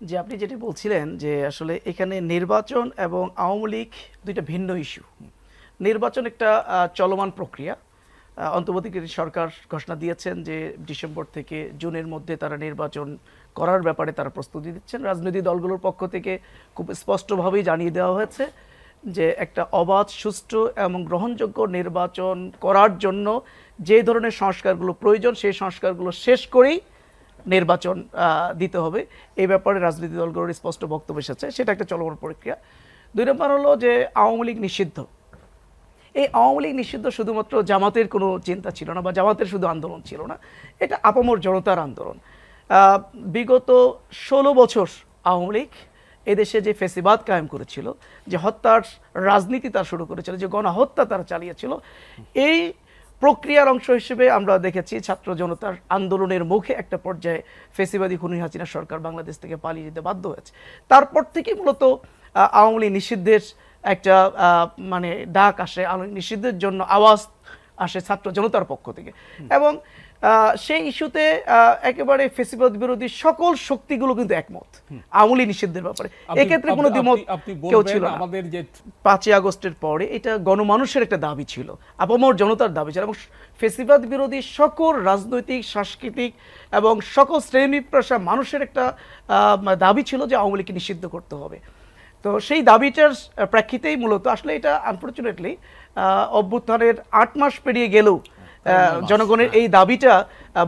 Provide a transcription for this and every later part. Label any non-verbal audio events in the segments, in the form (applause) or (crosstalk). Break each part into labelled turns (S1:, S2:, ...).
S1: যে আপনি যেটি বলছিলেন যে আসলে এখানে নির্বাচন এবং আওয়ামী লীগ দুইটা ভিন্ন ইস্যু। নির্বাচন একটা চলমান প্রক্রিয়া। অন্তর্বর্তীকালীন সরকার ঘোষণা দিয়েছেন যে ডিসেম্বর থেকে জুনের মধ্যে তারা নির্বাচন করার ব্যাপারে তারা প্রস্তুতি দিচ্ছেন। রাজনৈতিক দলগুলোর পক্ষ থেকে খুব স্পষ্টভাবেই জানিয়ে দেওয়া হয়েছে যে একটা অবাধ, সুষ্ঠু এবং গ্রহণযোগ্য নির্বাচন করার জন্য যে ধরনের সংস্কারগুলো প্রয়োজন, সেই সংস্কারগুলো শেষ করেই নির্বাচন দিতে হবে। এই ব্যাপারে রাজনৈতিক দলগুলোর স্পষ্ট বক্তব্য এসেছে। সেটা একটা চলমান প্রক্রিয়া। দুই নম্বর হলো যে আওয়ামী লীগ নিষিদ্ধ। এই আওয়ামী লীগ নিষিদ্ধ শুধুমাত্র জামাতের কোনো চিন্তা ছিল না বা জামাতের শুধু আন্দোলন ছিল না। এটা আপামর জনতার আন্দোলন। বিগত ষোলো বছর আওয়ামী লীগ এদেশে যে ফেসিবাদ কায়েম করেছিল, যে হত্যার রাজনীতি তার শুরু করেছিল, যে গণহত্যা তারা চালিয়েছিল, এই প্রক্রিয়ার অংশ হিসেবে আমরা দেখেছি ছাত্র জনতার আন্দোলনের মুখে একটা পর্যায়ে ফেসিবাদী খুনি হাসিনা সরকার বাংলাদেশ থেকে পালিয়ে যেতে বাধ্য হয়েছে। তারপর থেকে মূলত আওয়ামী লীগ নিষিদ্ধের একটা আহ, মানে ডাক আসে আওয়ামী নিষিদ্ধের জন্য আওয়াজ আসে ছাত্র জনতার পক্ষ থেকে। এবং সেই ইস্যুতে একেবারে ফেসিবাদ বিরোধী সকল শক্তিগুলো কিন্তু একমত। আওয়ামী লীগ নিষিদ্ধের ব্যাপারে। এক্ষেত্রে কোনো দ্বিমত কেউ ছিল
S2: আমাদের যে
S1: পাঁচই আগস্টের পরে এটা গণমানুষের একটা দাবি ছিল আপামর জনতার দাবি ছিল। এবং ফেসিবাদ বিরোধী সকল রাজনৈতিক সাংস্কৃতিক এবং সকল শ্রেণি পেশা মানুষের একটা দাবি ছিল যে আওয়ামী লীগকে নিষিদ্ধ করতে হবে। তো সেই দাবিটার প্রেক্ষিতেই মূলত আসলে এটা আনফর্চুনেটলি অভ্যুত্থানের আট মাস পেরিয়ে গেলেও জনগণের এই দাবিটা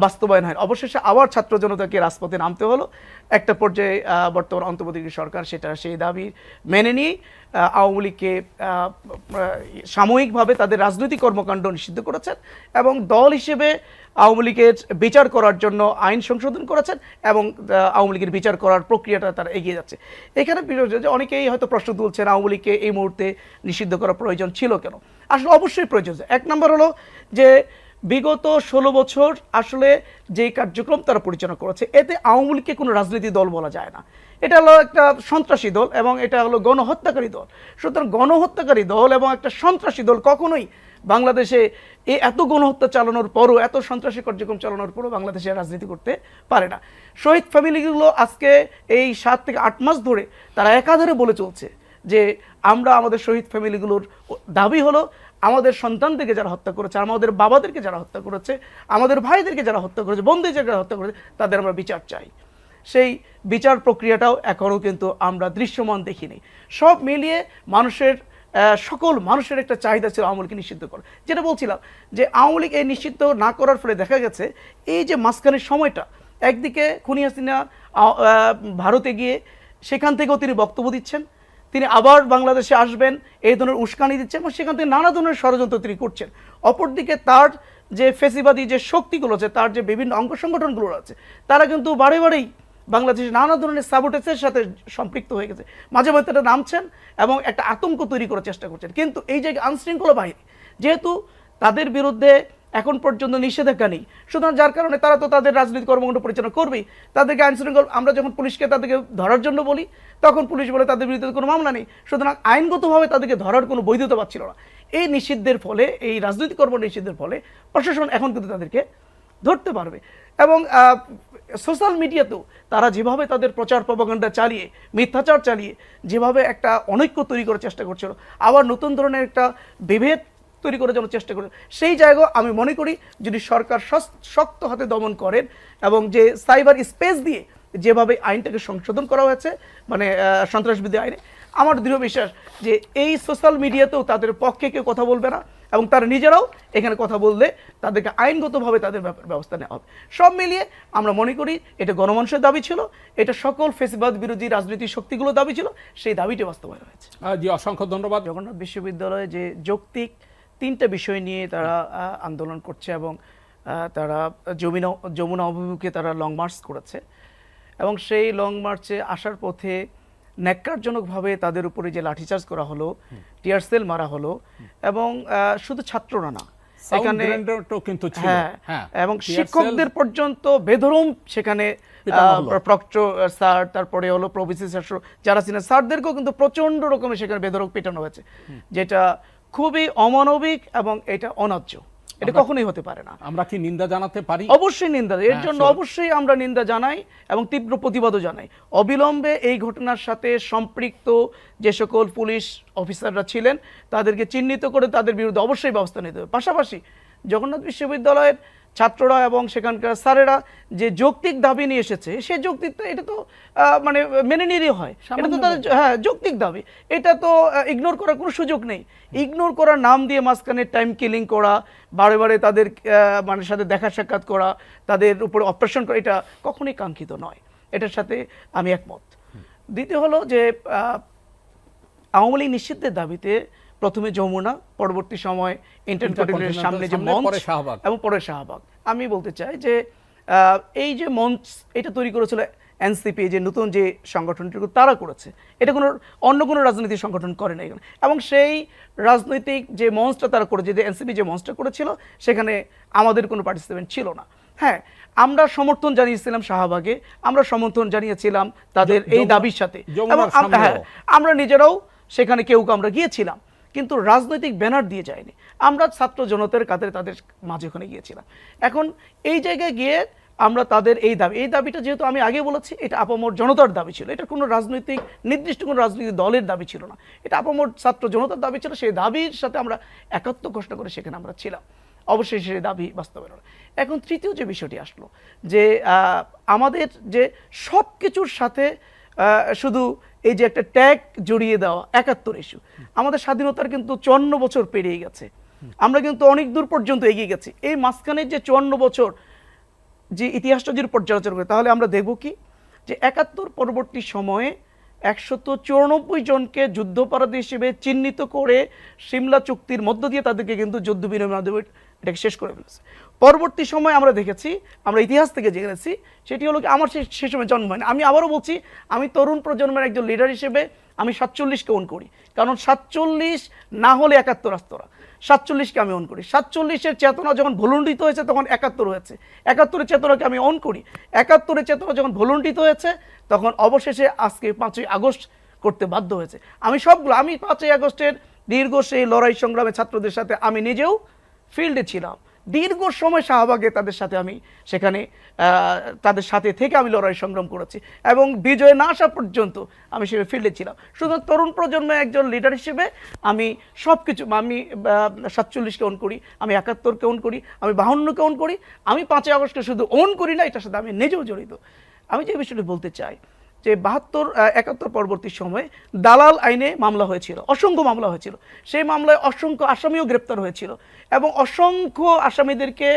S1: বাস্তবায়ন হয়। অবশেষে আবার ছাত্র জনতাকে রাজপথে নামতে হলো। একটা পর্যায়ে বর্তমান অন্তর্বর্তী সরকার সেটা সেই দাবি মেনে নিয়ে আওয়ামী লীগকে সাময়িকভাবে তাদের রাজনৈতিক কর্মকাণ্ড নিষিদ্ধ করেছেন এবং দল হিসেবে আওয়ামী লীগের বিচার করার জন্য আইন সংশোধন করেছেন এবং আওয়ামী লীগের বিচার করার প্রক্রিয়াটা তারা এগিয়ে যাচ্ছে। এখানে যে অনেকেই হয়তো প্রশ্ন তুলছেন আওয়ামী লীগকে এই মুহূর্তে নিষিদ্ধ করা প্রয়োজন ছিল কেন? আসলে অবশ্যই প্রয়োজন। এক নম্বর হলো যে বিগত ষোলো বছর আসলে যে কার্যক্রম তারা পরিচালনা করেছে, এতে আওয়ামী লীগকে কোনো রাজনৈতিক দল বলা যায় না। এটা হলো একটা সন্ত্রাসী দল এবং এটা হলো গণহত্যাকারী দল। সুতরাং গণহত্যাকারী দল এবং একটা সন্ত্রাসী দল কখনোই বাংলাদেশে এ এত গণহত্যা চালানোর পরও, এত সন্ত্রাসী কার্যক্রম চালানোর পরও বাংলাদেশে রাজনীতি করতে পারে না। শহীদ ফ্যামিলিগুলো আজকে এই সাত থেকে আট মাস ধরে তারা একাধারে বলে চলছে যে আমরা আমাদের শহীদ ফ্যামিলিগুলোর দাবি হলো আমাদের সন্তানদেরকে যারা হত্যা করেছে আমাদের বাবাদেরকে যারা হত্যা করেছে, আমাদের ভাইদেরকে যারা হত্যা করেছে বোনদের যারা হত্যা করেছে, তাদের আমরা বিচার চাই। সেই বিচার প্রক্রিয়াটাও এখনও কিন্তু আমরা দৃশ্যমান দেখিনি। সব মিলিয়ে মানুষের সকল মানুষের একটা চাহিদা ছিল আওয়ামী লীগকে নিষিদ্ধ করা যেটা বলছিলাম যে আওয়ামী লীগ এই নিষিদ্ধ না করার ফলে দেখা গেছে, এই যে মাঝখানের সময়টা, একদিকে খুনি হাসিনা ভারতে গিয়ে সেখান থেকেও তিনি বক্তব্য দিচ্ছেন তিনি আবার বাংলাদেশে আসবেন, এই ধরনের উস্কানি দিচ্ছেন এবং সেখান থেকে নানা ধরনের ষড়যন্ত্র তিনি করছেন। অপরদিকে তার যে ফেসিবাদী যে শক্তিগুলো আছে, তার যে বিভিন্ন অঙ্গ সংগঠনগুলো আছে, তারা কিন্তু বারে বারেই বাংলাদেশে নানা ধরনের সাবোটেসের সাথে সম্পৃক্ত হয়ে গেছে। মাঝে মাঝে তারা নামছেন এবং একটা আতঙ্ক তৈরি করার চেষ্টা করছেন। কিন্তু এই যে আইনশৃঙ্খলা বাহিনী, যেহেতু তাদের বিরুদ্ধে এখন পর্যন্ত নিষেধাজ্ঞা নেই। সুতরাং যার কারণে তারা তো তাদের রাজনৈতিক কর্মকাণ্ড পরিচালনা করবেই। তাদেরকে আইন শৃঙ্খলা, আমরা যখন পুলিশকে তাদেরকে ধরার জন্য বলি, তখন পুলিশ বলে তাদের বিরুদ্ধে কোনো মামলা নেই। সুতরাং আইনগতভাবে তাদেরকে ধরার কোনো বৈধতা পাচ্ছিল না। এই নিষিদ্ধের ফলে, এই রাজনৈতিক কর্ম নিষিদ্ধের ফলে প্রশাসন এখন কিন্তু তাদেরকে ধরতে পারবে। এবং সোশ্যাল মিডিয়াতেও তারা যেভাবে তাদের প্রচার প্রপাগান্ডা চালিয়ে, মিথ্যাচার চালিয়ে, যেভাবে একটা অনৈক্য তৈরি করার চেষ্টা করছিল, আবার নতুন ধরনের একটা বিভেদ তৈরি করার জন্য চেষ্টা করে সেই জায়গায় আমি মনে করি যদি সরকার শক্ত হাতে দমন করেন এবং যে সাইবার স্পেস দিয়ে যেভাবে আইনটাকে সংশোধন করা হয়েছে মানে আহ, সন্ত্রাসবিধি আইনে আমার দৃঢ় বিশ্বাস যে এই সোশ্যাল মিডিয়াতেও তাদের পক্ষে কেউ কথা বলবে না এবং তারা নিজেরাও এখানে কথা বললে তাদেরকে আইনগতভাবে তাদের ব্যাপার ব্যবস্থা নেওয়া হবে। সব মিলিয়ে আমরা মনে করি এটা গণমানুষের দাবি ছিল এটা সকল ফেসিবাদ বিরোধী রাজনৈতিক শক্তিগুলো দাবি ছিল সেই দাবিটি বাস্তবায়ন হয়েছে।
S2: জি অসংখ্য ধন্যবাদ।
S1: জগন্নাথ বিশ্ববিদ্যালয়ে যে যৌক্তিক তিনটা বিষয় নিয়ে তারা আন্দোলন করছে এবং তারা যমুনা যমুনা অভিমুখে তারা লং মার্চ করেছে। এবং সেই লং মার্চে আসার পথে ন্যাক্কারজনকভাবে তাদের উপরে যে লাঠিচার্জ করা হলো টিয়ার সেল মারা হলো এবং শুধু ছাত্ররা না এখানে
S2: কিন্তু
S1: হ্যাঁ
S2: হ্যাঁ।
S1: এবং শিক্ষকদের পর্যন্ত বেধরম সেখানে প্রক্টর স্যার তারপরে হলো প্রভিসি স্যার যারা ছিলেন স্যারদেরকেও কিন্তু প্রচণ্ড রকমের সেখানে বেধরক পেটানো হয়েছে। যেটা খুবই অমানবিক এবং এটা অন্যায্য এটা কখনোই হতে পারে না।
S2: আমরা কি নিন্দা জানাতে পারি?
S1: অবশ্যই নিন্দা। এর
S2: হ্যাঁ,
S1: জন্য অবশ্যই আমরা নিন্দা জানাই এবং তীব্র প্রতিবাদও জানাই। অবিলম্বে এই ঘটনার সাথে সম্পৃক্ত যে সকল পুলিশ অফিসাররা ছিলেন তাদেরকে চিহ্নিত করে তাদের বিরুদ্ধে অবশ্যই ব্যবস্থা নিতে হবে। পাশাপাশি জগন্নাথ বিশ্ববিদ্যালয়ের ছাত্ররা এবং সেখানকার স্যারেরা যে যৌক্তিক দাবি নিয়ে এসেছে সেই যৌক্তিকটা এটা তো মানে মেনে নিলেই হয়। এটা তো তাদের হ্যাঁ যৌক্তিক দাবি। এটা তো ইগনোর করার কোনো সুযোগ নেই। ইগনোর করার নাম দিয়ে মাঝখানে টাইম কিলিং করা বারে বারে তাদের মানে সাথে দেখা সাক্ষাৎ করা তাদের উপরে অপারেশন করা এটা কখনোই কাঙ্ক্ষিত নয়। এটার সাথে আমি একমত। দ্বিতীয় হলো যে আওয়ামী লীগ নিষিদ্ধের দাবিতে প্রথমে যমুনা পরবর্তী সময় ইন্টারকন্টিনেন্টের সামনে যে মঞ্চ। এবং পরে শাহবাগ। আমি বলতে চাই যে এই যে মঞ্চ এটা তৈরি করেছিল এনসিপি যে নতুন যে সংগঠনটি তারা করেছে এটা কোনো অন্য কোনো রাজনৈতিক সংগঠন করে না এখানে। এবং সেই রাজনৈতিক যে মঞ্চটা তারা করেছে যে এনসিপি যে মঞ্চটা করেছিল সেখানে আমাদের কোনো পার্টিসিপেন্ট ছিল না। হ্যাঁ আমরা সমর্থন জানিয়েছিলাম শাহবাগে আমরা সমর্থন জানিয়েছিলাম তাদের এই দাবির সাথে। এবং হ্যাঁ আমরা নিজেরাও সেখানে কেউ কেউ আমরা গিয়েছিলাম। কিন্তু রাজনৈতিক ব্যানার দিয়ে যায়নি। আমরা ছাত্র জনতার কাদের তাদের মাঝে ওখানে গিয়েছিলাম। এখন এই জায়গায় গিয়ে আমরা তাদের এই দাবি, এই দাবিটা যেহেতু আমি আগে বলেছি, এটা আপামর জনতার দাবি ছিল। এটা কোনো রাজনৈতিক, নির্দিষ্ট কোনো রাজনৈতিক দলের দাবি ছিল না। এটা আপামর ছাত্র জনতার দাবি ছিল, সেই দাবির সাথে আমরা একাত্ম ঘোষণা করে সেখানে আমরা ছিলাম। অবশ্যই সেই দাবি বাস্তবায়ন। এখন তৃতীয় যে বিষয়টি আসলো, যে আমাদের যে সব কিছুর সাথে শুধু এই যে একটা ট্যাগ জড়িয়ে দেওয়া, একাত্তর ইস্যু আমাদের স্বাধীনতার কিন্তু চুয়ান্ন বছর পেরিয়ে গেছে। আমরা কিন্তু অনেক দূর পর্যন্ত এগিয়ে গেছি। এই মাঝখানের যে চুয়ান্ন বছর যে ইতিহাসটা যদি পর্যালোচনা করি, তাহলে আমরা দেখব কি? যে একাত্তর পরবর্তী সময়ে একশত চুরানব্বই জনকে যুদ্ধপরাধী হিসেবে চিহ্নিত করে সিমলা চুক্তির মধ্য দিয়ে তাদেরকে কিন্তু যুদ্ধ মাধ্যমে এটাকে শেষ করে ফেলেছে। পরবর্তী সময় আমরা দেখেছি, আমরা ইতিহাস থেকে জেনেছি, সেটি হলো আমার সে সে সময় জন্ম হয়নি। আমি আবারও বলছি, আমি তরুণ প্রজন্মের একজন লিডার হিসেবে আমি সাতচল্লিশকে ওন করি। কারণ সাতচল্লিশ না হলে একাত্তর আস্তরা সাতচল্লিশকে আমি অন করি। সাতচল্লিশের চেতনা যখন ভুলুণ্ঠিত হয়েছে, তখন একাত্তর হয়েছে। একাত্তরের চেতনাকে আমি অন করি। একাত্তরের চেতনা যখন ভুলুণ্ঠিত হয়েছে, তখন অবশেষে আজকে পাঁচই আগস্ট করতে বাধ্য হয়েছে। আমি সবগুলো, আমি পাঁচই আগস্টের দীর্ঘ সেই লড়াই সংগ্রামে ছাত্রদের সাথে আমি নিজেও ফিল্ডে ছিলাম। দীর্ঘ সময় শাহবাগে তাদের সাথে আমি সেখানে তাদের সাথে থেকে আমি লড়াই সংগ্রাম করেছি এবং বিজয় না আসা পর্যন্ত আমি সে ফিল্ডে ছিলাম। শুধু তরুণ প্রজন্মে একজন লিডার হিসেবে আমি সব কিছু আমি সাতচল্লিশকে অন করি, আমি একাত্তরকে অন করি, আমি বাহান্নকে অন করি, আমি পাঁচই আগস্টকে শুধু অন করি না, এটার সাথে আমি নিজেও জড়িত। আমি যে বিষয়টি বলতে চাই যে বাহাত্তর একাত্তর পরবর্তী সময়ে দালাল আইনে মামলা হয়েছিল, অসংখ্য মামলা হয়েছিল। সেই মামলায় অসংখ্য আসামিও গ্রেপ্তার হয়েছিল এবং অসংখ্য আসামিদেরকে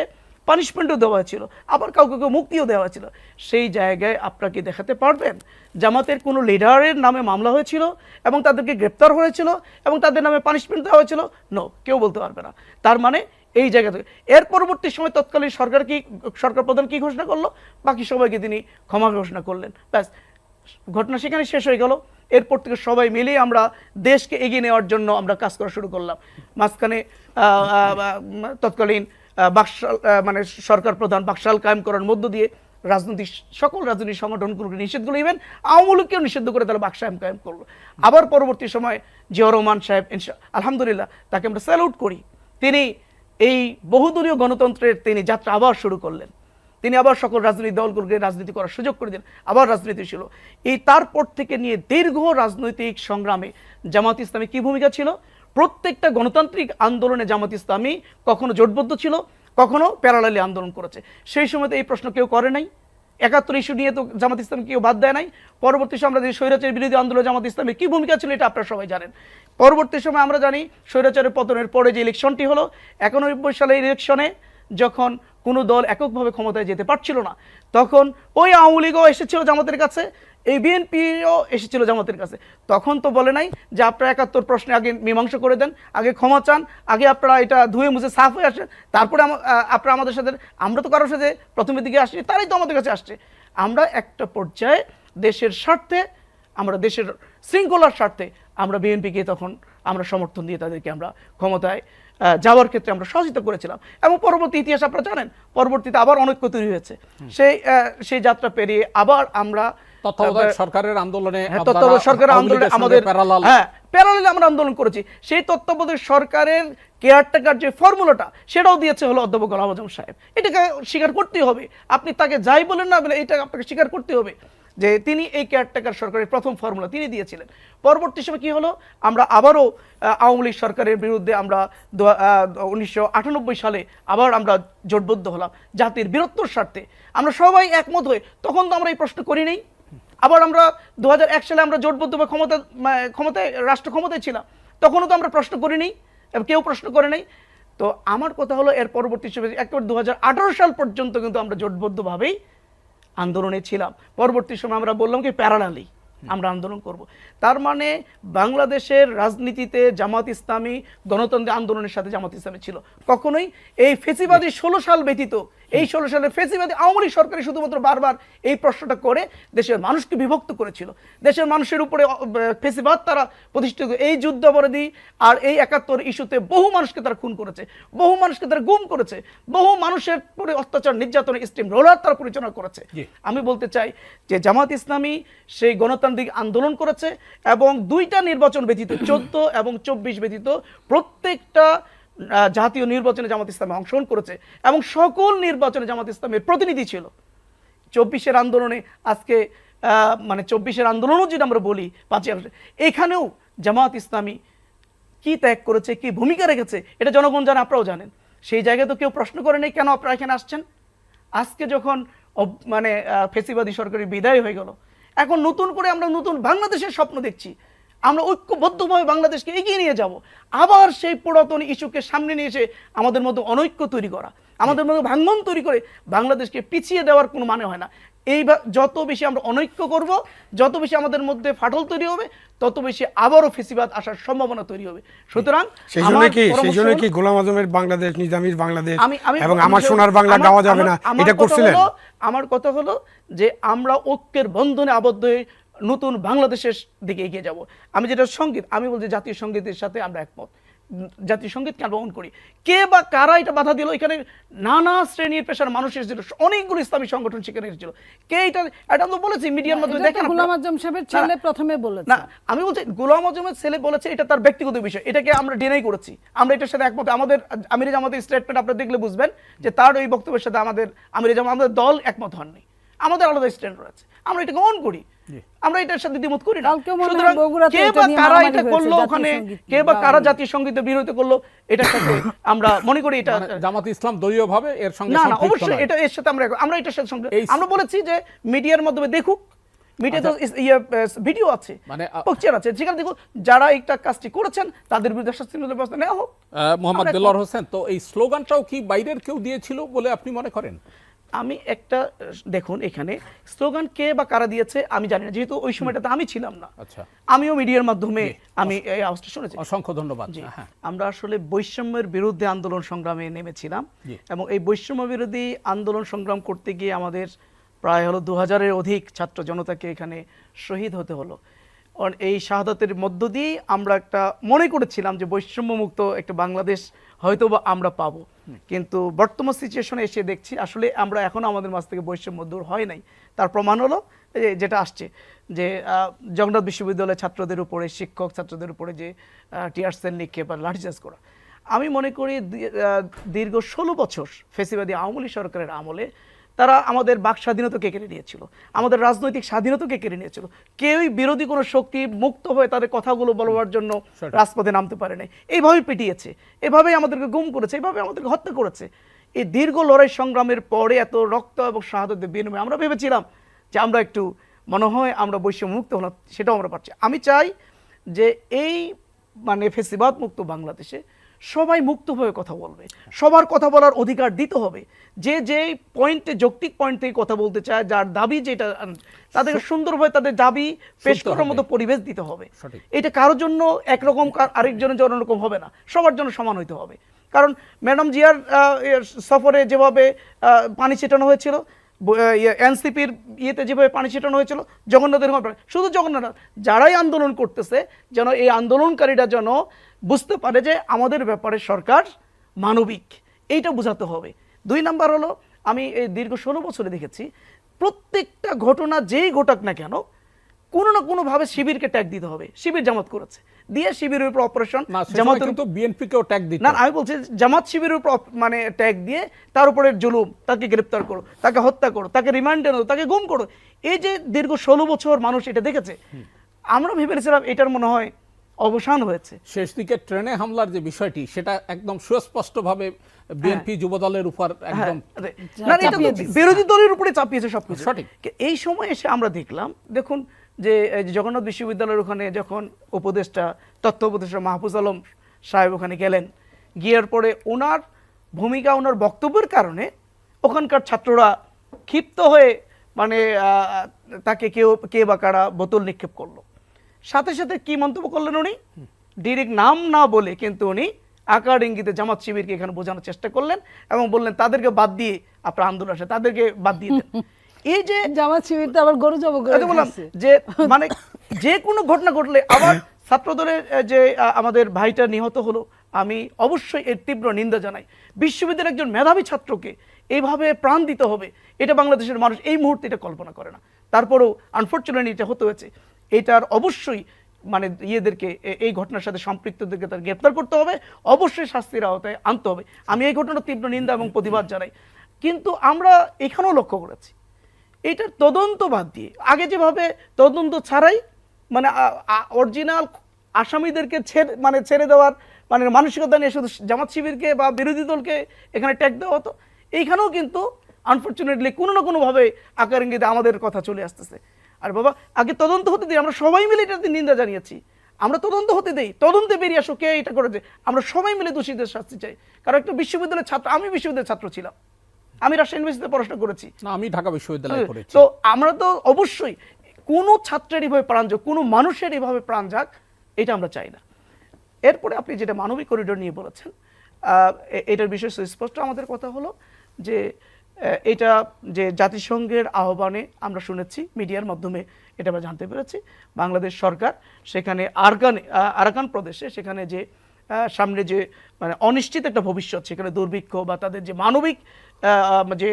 S1: পানিশমেন্টও দেওয়া হয়েছিল, আবার কাউকে কেউ মুক্তিও দেওয়া হয়েছিল। সেই জায়গায় আপনাকে দেখাতে পারবেন, জামাতের কোনো লিডারের নামে মামলা হয়েছিল এবং তাদেরকে গ্রেপ্তার হয়েছিল এবং তাদের নামে পানিশমেন্ট দেওয়া হয়েছিল? নো কেউ বলতে পারবে না। তার মানে এই জায়গা থেকে। এর পরবর্তী সময় তৎকালীন সরকার কি, সরকার প্রধান কি ঘোষণা করল? বাকি সবাইকে তিনি ক্ষমা ঘোষণা করলেন। ব্যাস ঘটনা সেখানে শেষ হয়ে গেল। এরপর থেকে সবাই মিলে আমরা দেশকে এগিয়ে নেওয়ার জন্য আমরা কাজ করা শুরু করলাম। মাঝখানে তৎকালীন বাকশাল মানে সরকার প্রধান বাকশাল কায়েম করার মধ্য দিয়ে রাজনৈতিক সকল রাজনৈতিক সংগঠনগুলোকে নিষেধ করল ইভেন আওয়ামী লীগকেও নিষিদ্ধ করে তারা বাকশায়াম কায়েম করল। আবার পরবর্তী সময় জিয়া রহমান সাহেব আলহামদুলিল্লাহ তাকে আমরা স্যালুট করি। তিনি এই বহুদলীয় গণতন্ত্রের তিনি যাত্রা আবার শুরু করলেন। তিনি আবার সকল রাজনৈতিক দলগুলোকে রাজনীতি করার সুযোগ করে দিলেন, আবার রাজনীতি ছিল। এই তারপর থেকে নিয়ে দীর্ঘ রাজনৈতিক সংগ্রামে জামাত ইসলামী কি ভূমিকা ছিল? প্রত্যেকটা গণতান্ত্রিক আন্দোলনে জামাত ইসলামী কখনো জোটবদ্ধ ছিল, কখনো প্যারালালি আন্দোলন করেছে। সেই সময় তো এই প্রশ্ন কেউ করে নাই। একাত্তর ইস্যু নিয়ে তো জামাত ইসলাম কেউ বাদ দেয় নাই। পরবর্তী সময় আমরা যে স্বৈরাচারের বিরোধী আন্দোলন জামাত ইসলামের কী ভূমিকা ছিল এটা আপনারা সবাই জানেন। পরবর্তী সময় আমরা জানি স্বৈরাচারের পতনের পরে যে ইলেকশনটি হলো, একানব্বই সালের ইলেকশনে যখন কোনো দল এককভাবে ক্ষমতায় যেতে পারছিল না। তখন ওই আওয়ামী লীগও এসেছিল জামাতের কাছে, এই বিএনপিও এসেছিল জামাতের কাছে। তখন তো বলে নাই যে আপনারা একাত্তর প্রশ্নে আগে মীমাংসা করে দেন, আগে ক্ষমা চান, আগে আপনারা এটা ধুয়ে মুছে সাফ হয়ে আসেন, তারপরে আপনারা আমাদের সাথে, আমরা তো কারোর সাথে প্রথমের দিকে আসছি তারাই তো আমাদের কাছে আসছে। আমরা একটা পর্যায়ে দেশের স্বার্থে, আমরা দেশের শৃঙ্খলার স্বার্থে, আমরা বিএনপিকে তখন আমরা সমর্থন দিয়ে তাদেরকে আমরা ক্ষমতায় যাওয়ার ক্ষেত্রে আমরা সহযোগিতা করেছিলাম। এবং পরবর্তী ইতিহাস আপনারা জানেন পরবর্তীতে আবার অনৈক্য তৈরি হয়েছে। সেই সেই যাত্রা পেরিয়ে আবার আমরা
S2: তত্ত্বাবধায়ক সরকারের আন্দোলনে
S1: হ্যাঁ, তত্ত্বাবধায়ক সরকারের আন্দোলনে আমাদের হ্যাঁ প্যারালালে আমরা আন্দোলন করেছি। সেই তত্ত্বাবধায়ক সরকারের কেয়ারটেকার যে ফর্মুলাটা সেটাও দিয়েছে হলো অধ্যাপক গোলাম আজম সাহেব। এটাকে স্বীকার করতেই হবে। আপনি তাকে যাই বলেন না বলে এটা আপনাকে স্বীকার করতে হবে। যে তিনি এই কেয়ারটেকার সরকারের প্রথম ফর্মুলা তিনি দিয়েছিলেন। পরবর্তী সময় কি হলো? আমরা আবারও আওয়ামী লীগ সরকারের বিরুদ্ধে আমরা উনিশশো আটানব্বই সালে আবার আমরা জোটবদ্ধ হলাম জাতির বীরত্বর স্বার্থে। আমরা সবাই একমত হয়ে, তখন তো আমরা এই প্রশ্ন করি নাই। আবার আমরা দু হাজার এক সালে আমরা জোটবদ্ধ বা ক্ষমতা ক্ষমতায়, রাষ্ট্র ক্ষমতায় ছিলাম, তখনও তো আমরা প্রশ্ন করিনি এবং কেউ প্রশ্ন করে নাই। তো আমার কথা হলো, এর পরবর্তী সময় একেবারে দু সাল পর্যন্ত কিন্তু আমরা জোটবদ্ধভাবেই আন্দোলনে ছিলাম। পরবর্তী সময় আমরা বললাম কি, প্যারালালি আমরা আন্দোলন করব। তার মানে বাংলাদেশের রাজনীতিতে জামাত ইসলামী গণতন্ত্র আন্দোলনের সাথে জামাত ইসলামী ছিল। কখনোই এই ফেসিবাদী ষোলো সাল ব্যতীত এই ষোলো সালের ফেসিবাদী আওয়ামী লীগ সরকারই শুধুমাত্র বারবার এই প্রশ্নটা করে দেশের মানুষকে বিভক্ত করেছিল। দেশের মানুষের উপরে ফেসিবাদ তারা প্রতিষ্ঠিত এই যুদ্ধাপরাধী আর এই একাত্তর ইস্যুতে বহু মানুষকে তারা খুন করেছে বহু মানুষকে তারা গুম করেছে বহু মানুষের উপরে অত্যাচার নির্যাতনের স্টিম রোলার তারা পরিচালনা করেছে। আমি বলতে চাই যে জামাত ইসলামী সেই গণতান্ত্রিক আন্দোলন করেছে এবং দুইটা নির্বাচন ব্যতীত চোদ্দ এবং চব্বিশ ব্যতীত প্রত্যেকটা জাতীয় নির্বাচনে জামাত ইসলামী অংশগ্রহণ করেছে এবং সকল নির্বাচনে জামাত ইসলামের প্রতিনিধি ছিল। চব্বিশের আন্দোলনে আজকে মানে চব্বিশের আন্দোলনও যদি আমরা বলি, পাঁচই এখানেও জামাত ইসলামী কি ত্যাগ করেছে, কি ভূমিকা রেখেছে, এটা জনগণ জানে, আপনারাও জানেন। সেই জায়গায় তো কেউ প্রশ্ন করে নেই, কেন আপনারা এখানে আসছেন? আজকে যখন মানে ফেসিবাদী সরকারের বিদায় হয়ে গেল, এখন নতুন করে আমরা নতুন বাংলাদেশের স্বপ্ন দেখছি। আমরা ঐক্যবদ্ধভাবে বাংলাদেশকে এগিয়ে নিয়ে যাব। আবার সেই পুরাতন ইস্যুকে সামনে নিয়ে এসে আমাদের মধ্যে অনৈক্য তৈরি করা আমাদের মধ্যে ভাঙ্গন তৈরি করে বাংলাদেশকে পিছিয়ে দেওয়ার কোনো মানে হয় না। এই যত বেশি আমরা অনৈক্য করব যত বেশি আমাদের মধ্যে ফাটল তৈরি হবে তত বেশি আবারও ফেসিবাদ আসার সম্ভাবনা তৈরি হবে। সুতরাং
S3: সেই জন্য কি সেই জন্য কি গোলাম আজমের বাংলাদেশ নিজামির বাংলাদেশ এবং আমার সোনার বাংলা গাওয়া যাবে না এটা করছিলেন?
S1: আমার কথা হলো যে আমরা ঐক্যের বন্ধনে আবদ্ধ হয়ে নতুন বাংলাদেশের দিকে এগিয়ে যাব। আমি যেটা সংগীত আমি বলছি জাতীয় সঙ্গীতের সাথে আমরা একমত। জাতীয় সঙ্গীতকে আমরা গ্রহণ করি। কে বা কারা এটা বাধা দিল? এখানে নানা শ্রেণির পেশার মানুষ এসেছিল। অনেকগুলো ইসলামী সংগঠন সেখানে এসেছিল। কে এটা এটা তো বলেছি মিডিয়ার মাধ্যমে দেখেন
S4: গোলাম আজম সাহেবের ছেলে প্রথমে বলেছে।
S1: না আমি বলছি গোলাম আজমের ছেলে বলেছে এটা তার ব্যক্তিগত বিষয়। এটাকে আমরা ডিনাই করেছি। আমরা এটার সাথে একমত। আমাদের আমির জামাতের স্টেটমেন্ট আপনারা দেখলে বুঝবেন যে তার ওই বক্তব্যের সাথে আমাদের আমির জামাত আমাদের দল একমত হননি। আমাদের আলাদা স্ট্যান্ড রয়েছে। আমরা এটাকে অন করি। আমরা এটার সাথে দ্বিমত করি না। সুতরাং কে বা কারা এটা করল ওখানে কে বা কারা জাতীয় সঙ্গীতের বিরোধিতা করল এটার সাথে আমরা মনে করি এটা
S2: মানে জামাত ইসলাম দলীয়ভাবে এর সঙ্গে
S1: না না অবশ্যই এটা এর সাথে আমরা আমরা এটার সাথে আমরা বলেছি যে মিডিয়ার মাধ্যমে দেখুক মিডিয়াতে ইয়ে ভিডিও আছে
S2: মানে,
S1: পিকচার আছে যেখানে দেখুন যারা একটা কাজটি করেছেন তাদের বিরুদ্ধে শাস্তিমূলক ব্যবস্থা নেওয়া হোক।
S2: মোহাম্মদ দেলোয়ার হোসেন তো এই স্লোগানটাও কি বাইরের কেউ দিয়েছিল বলে আপনি মনে করেন?
S1: আমি একটা দেখুন এখানে স্লোগান কে বা কারা দিয়েছে আমি জানি না যেহেতু ওই সময়টাতে আমি ছিলাম না।
S2: আচ্ছা।
S1: আমিও মিডিয়ার মাধ্যমে আমি এই আওয়াজটা শুনেছি।
S2: অসংখ্য ধন্যবাদ। হ্যাঁ।
S1: আমরা আসলে বৈষম্যের বিরুদ্ধে আন্দোলন সংগ্রামে নেমেছিলাম এবং এই বৈষম্য বিরোধী আন্দোলন সংগ্রাম করতে গিয়ে আমাদের প্রায় হলো দু হাজারের অধিক ছাত্র জনতাকে এখানে শহীদ হতে হলো। এই শাহাদাতের মধ্য দিয়েই আমরা একটা মনে করেছিলাম যে বৈষম্যমুক্ত একটা বাংলাদেশ হয়তো বা আমরা পাবো। কিন্তু বর্তমান সিচুয়েশনে এসে দেখছি, আসলে আমরা এখনও আমাদের মাছ থেকে বৈষম্য দূর হয় নাই। তার প্রমাণ হলো যেটা আসছে, যে জগন্নাথ বিশ্ববিদ্যালয়ের ছাত্রদের উপরে, শিক্ষক ছাত্রদের উপরে যে টিয়ার্সের নিক্ষেপ বা লাঠিচার্জ করা। আমি মনে করি দীর্ঘ ষোলো বছর ফেসিবাদী আওয়ামী সরকারের আমলে তারা আমাদের বাক স্বাধীনতাকে কেড়ে নিয়েছিল আমাদের রাজনৈতিক স্বাধীনতাকে কেড়ে নিয়েছিল। কেউই বিরোধী কোনো শক্তি মুক্ত হয়ে তাদের কথাগুলো বলবার জন্য রাজপথে নামতে পারে নাই। এইভাবেই পিটিয়েছে এভাবেই আমাদেরকে গুম করেছে এইভাবে আমাদেরকে হত্যা করেছে। এই দীর্ঘ লড়াই সংগ্রামের পরে এত রক্ত এবং শাহাদতের বিনিময়ে আমরা ভেবেছিলাম যে আমরা একটু মনে হয় আমরা বৈষম্য মুক্ত হলাম সেটাও আমরা পাচ্ছি আমি চাই যে এই মানে ফেসিবাদ মুক্ত বাংলাদেশে সবাই মুক্তভাবে কথা বলবে। সবার কথা বলার অধিকার দিতে হবে। যে যে পয়েন্টে যৌক্তিক পয়েন্ট থেকে কথা বলতে চায় যার দাবি যেটা তাদেরকে সুন্দরভাবে তাদের দাবি পেশ করার মতো পরিবেশ দিতে হবে। এটা কারোর জন্য একরকম কার- আরেকজনের জন্য অন্যরকম হবে না। সবার জন্য সমান হইতে হবে। কারণ ম্যাডাম জিয়ার সফরে যেভাবে পানি ছেটানো হয়েছিল এনসিপির ইয়েতে যেভাবে পানি ছেটানো হয়েছিল জগন্নাথের শুধু জগন্নাথ যারাই আন্দোলন করতেছে যেন এই আন্দোলনকারীরা যেন বুঝতে পারে যে আমাদের ব্যাপারে সরকার মানবিক এইটা বোঝাতে হবে। দুই নাম্বার হলো আমি এই দীর্ঘ ষোলো বছরে দেখেছি প্রত্যেকটা ঘটনা যেই ঘটাক না কেন কোনো না কোনো ভাবে শিবিরকে ট্যাগ দিতে হবে। শিবির জামাত করেছে। দিয়ে শিবিরের উপর অপারেশন
S2: না
S1: জামাতের
S2: কিন্তু বিএনপিকেও ট্যাগ দিত
S1: না না, আমি বলছি জামাত শিবিরের উপর মানে ট্যাগ দিয়ে তার উপরে জুলুম তাকে গ্রেপ্তার করো তাকে হত্যা করো তাকে রিমান্ডে নাও তাকে গুম করো। এই যে দীর্ঘ ষোলো বছর মানুষ এটা দেখেছে আমরা ভেবেছিলাম এটার মনে হয় অবসান হয়েছে
S2: শেষ দিকে ট্রেনে হামলার যে বিষয়টি সেটা একদম সুস্পষ্টভাবে বিএনপি যুবদলের উপর একদম
S4: চাপিয়ে দিচ্ছে।
S1: বিরোধী দলের উপরে চাপিয়েছে সবকিছু
S2: সঠিক।
S1: এই সময় এসে আমরা দেখলাম দেখুন যে জগন্নাথ বিশ্ববিদ্যালয়ের ওখানে যখন উপদেষ্টা তথ্য উপদেষ্টা মাহফুজ আলম সাহেব ওখানে গেলেন গিয়ার পরে ওনার ভূমিকা ওনার বক্তব্যের কারণে ওখানকার ছাত্ররা ক্ষিপ্ত হয়ে মানে আহ, তাকে কেউ কে বা কারা বোতল নিক্ষেপ করল সাথে সাথে কি মন্তব্য করলেন উনি? ডিরেক্ট নাম না বলে কিন্তু উনি আকার ইঙ্গিতে জামাত শিবিরকে এখানে বোঝানোর চেষ্টা করলেন এবং বললেন তাদেরকে বাদ দিয়ে আপনার আন্দোলন আসে তাদেরকে বাদ দিয়ে দেন। (laughs) এই যে
S4: জামাত শিবির তো আবার গরু জব করে
S1: যে বললাম যে মানে যে কোনো ঘটনা ঘটলে আবার (coughs) ছাত্রদলের যে আমাদের ভাইটা নিহত হলো আমি অবশ্যই এর তীব্র নিন্দা জানাই। বিশ্ববিদ্যালয়ের একজন মেধাবী ছাত্রকে এইভাবে প্রাণ দিতে হবে এটা বাংলাদেশের মানুষ এই মুহূর্তে এটা কল্পনা করে না। তারপরেও আনফর্চুনেটলি এটা হতে হয়েছে। এটার অবশ্যই মানে ইয়েদেরকে এই ঘটনার সাথে সম্পৃক্তদেরকে তার গ্রেপ্তার করতে হবে, অবশ্যই শাস্তির আওতায় আনতে হবে। আমি এই ঘটনার তীব্র নিন্দা এবং প্রতিবাদ জানাই। কিন্তু আমরা এখানেও লক্ষ্য করেছি, এটার তদন্ত বাদ দিয়ে, আগে যেভাবে তদন্ত ছাড়াই মানে অরিজিনাল আসামিদেরকে ছেড়ে মানে ছেড়ে দেওয়ার মানে মানসিকতা নিয়ে শুধু জামাত শিবিরকে বা বিরোধী দলকে এখানে ট্যাগ দেওয়া হতো, এইখানেও কিন্তু আনফর্চুনেটলি কোনো না কোনোভাবে আকার ইঙ্গিতে আমাদের কথা চলে আসতেছে। আর বাবা আগে তদন্ত হতে দিই আমরা সবাই মিলে এটাতে নিন্দা জানিয়েছি। আমরা তদন্ত হতে দেই তদন্তে বেরিয়ে আসো কে এটা করেছে। আমরা সবাই মিলে দোষীদের শাস্তি চাই। কারণ একটা বিশ্ববিদ্যালয়ের ছাত্র আমি বিশ্ববিদ্যালয়ের ছাত্র ছিলাম। আমি রাজশাহী ইউনিভার্সিটিতে পড়াশোনা করেছি।
S2: না আমি ঢাকা বিশ্ববিদ্যালয়ে পড়েছি।
S1: তো আমরা তো অবশ্যই কোনো ছাত্রের এভাবে প্রাণ যাক কোনো মানুষের এভাবে প্রাণ যাক এটা আমরা চাই না। এরপরে আপনি যেটা মানবিক করিডোর নিয়ে বলেছেন আহ, এটার বিষয়ে সুস্পষ্ট আমাদের কথা হলো যে এটা যে জাতিসংঘের আহ্বানে আমরা শুনেছি মিডিয়ার মাধ্যমে এটা আমরা জানতে পেরেছি। বাংলাদেশ সরকার সেখানে আরকান আহ, আরাকান প্রদেশে সেখানে যে সামনে যে মানে অনিশ্চিত একটা ভবিষ্যৎ সেখানে দুর্ভিক্ষ বা তাদের যে মানবিক যে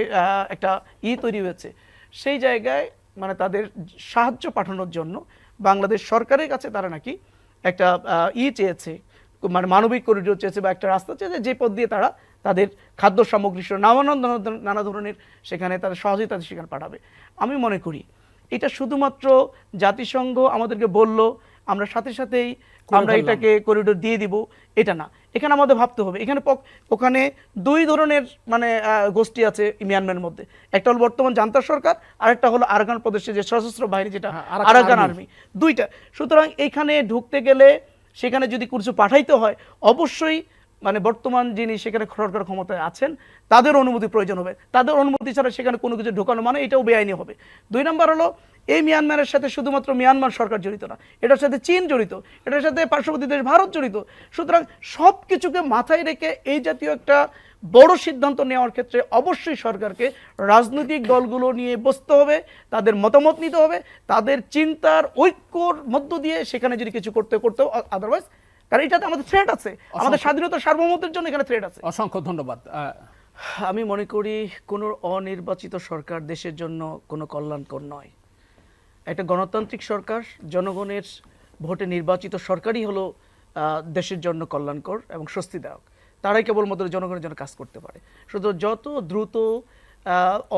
S1: একটা ই তৈরি হয়েছে সেই জায়গায় মানে তাদের সাহায্য পাঠানোর জন্য বাংলাদেশ সরকারের কাছে তারা নাকি একটা ই চেয়েছে মানে মানবিক করিডোর চেয়েছে বা একটা রাস্তা চেয়েছে যে পথ দিয়ে তারা তাদের খাদ্য সামগ্রী নানান নানা- নানা ধরনের সেখানে তাদের সহজেই তাদের সেখানে পাঠাবে। আমি মনে করি এটা শুধুমাত্র জাতিসংঘ আমাদেরকে বলল আমরা সাথে সাথেই আমরা এটাকে করিডোর দিয়ে দিব এটা না। এখানে আমাদের ভাবতে হবে এখানে ওখানে দুই ধরনের মানে গোষ্ঠী আছে মিয়ানমারের মধ্যে। একটা হলো বর্তমান জান্তার সরকার আর একটা হলো আরাকান প্রদেশে যে সশস্ত্র বাহিনী যেটা
S2: হ্যাঁ, আরাকান। আর্মি
S1: দুইটা। সুতরাং এখানে ঢুকতে গেলে সেখানে যদি কিছু পাঠাইতে হয় অবশ্যই মানে বর্তমান যিনি সেখানে সরকার ক্ষমতায় আছেন, তাদের অনুমতি প্রয়োজন হবে। তাদের অনুমতি ছাড়া সেখানে কোনো কিছু ঢোকানো মানে এটাও বেআইনি হবে। দুই নম্বর হলো, এই মিয়ানমারের সাথে শুধুমাত্র মিয়ানমার সরকার জড়িত না, এটার সাথে চীন জড়িত, এটার সাথে পার্শ্ববর্তী দেশ ভারত জড়িত। সুতরাং সব কিছুকে মাথায় রেখে এই জাতীয় একটা বড় সিদ্ধান্ত নেওয়ার ক্ষেত্রে অবশ্যই সরকারকে রাজনৈতিক দলগুলো নিয়ে বসতে হবে, তাদের মতামত নিতে হবে, তাদের চিন্তার ঐক্যর মধ্য দিয়ে সেখানে যদি কিছু করতে করতে আদারওয়াইজ কারণ এটাতে আমাদের থ্রেট আছে। আমাদের স্বাধীনতা সার্বভৌমত্বের জন্য এখানে থ্রেট আছে।
S2: অসংখ্য ধন্যবাদ।
S1: আমি মনে করি কোনো অনির্বাচিত সরকার দেশের জন্য কোনো কল্যাণকর নয়। একটা গণতান্ত্রিক সরকার জনগণের ভোটে নির্বাচিত সরকারই হলো দেশের জন্য কল্যাণকর এবং স্বস্তিদায়ক। তারাই কেবলমাত্র জনগণের জন্য কাজ করতে পারে। শুধু যত দ্রুত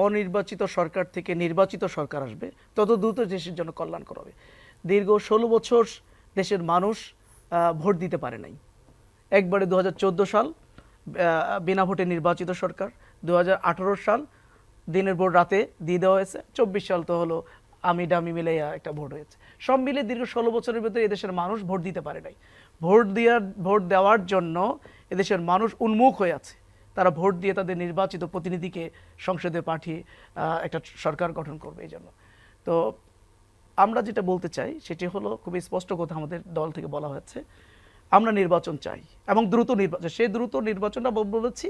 S1: অনির্বাচিত সরকার থেকে নির্বাচিত সরকার আসবে তত দ্রুত দেশের জন্য কল্যাণকর হবে। দীর্ঘ ষোলো বছর দেশের মানুষ ভোট দিতে পারে নাই। একবারে দু হাজার চোদ্দ সাল বিনা ভোটে নির্বাচিত সরকার দু হাজার আঠেরো সাল দিনের ভোট রাতে দিয়ে দেওয়া হয়েছে, চব্বিশ সাল তো হলো আমি ডামি মিলে একটা ভোট হয়েছে। সব মিলে দীর্ঘ ষোলো বছরের ভিতরে এদেশের মানুষ ভোট দিতে পারে নাই। ভোট দেওয়ার ভোট দেওয়ার জন্য এদেশের মানুষ উন্মুখ হয়ে আছে। তারা ভোট দিয়ে তাদের নির্বাচিত প্রতিনিধিকে সংসদে পাঠিয়ে একটা সরকার গঠন করবে এই জন্য। তো আমরা যেটা বলতে চাই সেটি হলো খুবই স্পষ্ট কথা আমাদের দল থেকে বলা হয়েছে আমরা নির্বাচন চাই এবং দ্রুত নির্বাচন সেই দ্রুত নির্বাচনটা বলেছি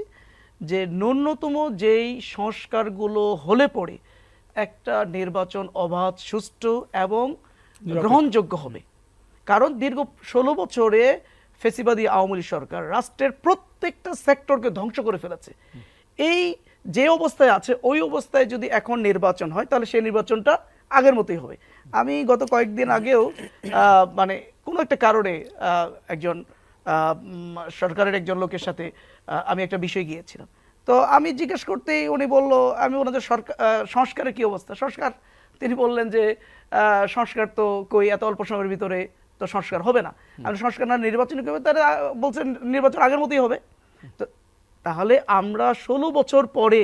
S1: যে ন্যূনতম যেই সংস্কারগুলো হলে পড়ে একটা নির্বাচন অবাধ সুষ্ঠু এবং গ্রহণযোগ্য হবে। কারণ দীর্ঘ ষোলো বছরে ফেসিবাদী আওয়ামী লীগ সরকার রাষ্ট্রের প্রত্যেকটা সেক্টরকে ধ্বংস করে ফেলেছে। এই যে অবস্থায় আছে ওই অবস্থায় যদি এখন নির্বাচন হয় তাহলে সেই নির্বাচনটা আগের মতোই হবে। আমি গত কয়েকদিন আগেও মানে কোনো একটা কারণে একজন সরকারের একজন লোকের সাথে আমি একটা বিষয় গিয়েছিলাম। তো আমি জিজ্ঞেস করতেই উনি বলল আমি ওনাদের সরকার সংস্কারের কি অবস্থা? সংস্কার? তিনি বললেন যে সংস্কার তো কই এত অল্প সময়ের ভিতরে তো সংস্কার হবে না। আমি সংস্কার না নির্বাচন হবে তারা বলছেন নির্বাচন আগের মতোই হবে। তো তাহলে আমরা ষোলো বছর পরে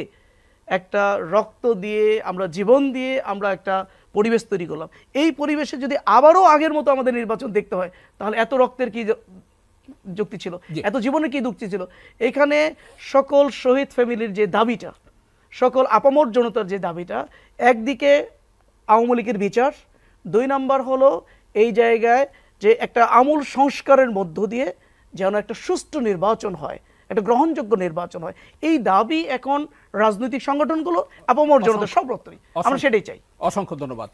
S1: একটা রক্ত দিয়ে আমরা জীবন দিয়ে আমরা একটা পরিবেশ তৈরি করলাম। এই পরিবেশে যদি আবারও আগের মতো আমাদের নির্বাচন দেখতে হয় তাহলে এত রক্তের কি যুক্তি ছিল। এত জীবনের কি যুক্তি ছিল? এখানে সকল শহীদ ফ্যামিলির যে দাবিটা সকল আপামর জনতার যে দাবিটা একদিকে আওয়ামী লীগের বিচার দুই নাম্বার হলো এই জায়গায় যে একটা আমূল সংস্কারের মধ্য দিয়ে যেন একটা সুষ্ঠু নির্বাচন হয়। একটা গ্রহণযোগ্য নির্বাচন হয়। এই দাবি এখন রাজনৈতিক সংগঠনগুলো আপামর জনতা সব রক্তই আমরা সেটাই চাই।
S2: অসংখ্য ধন্যবাদ।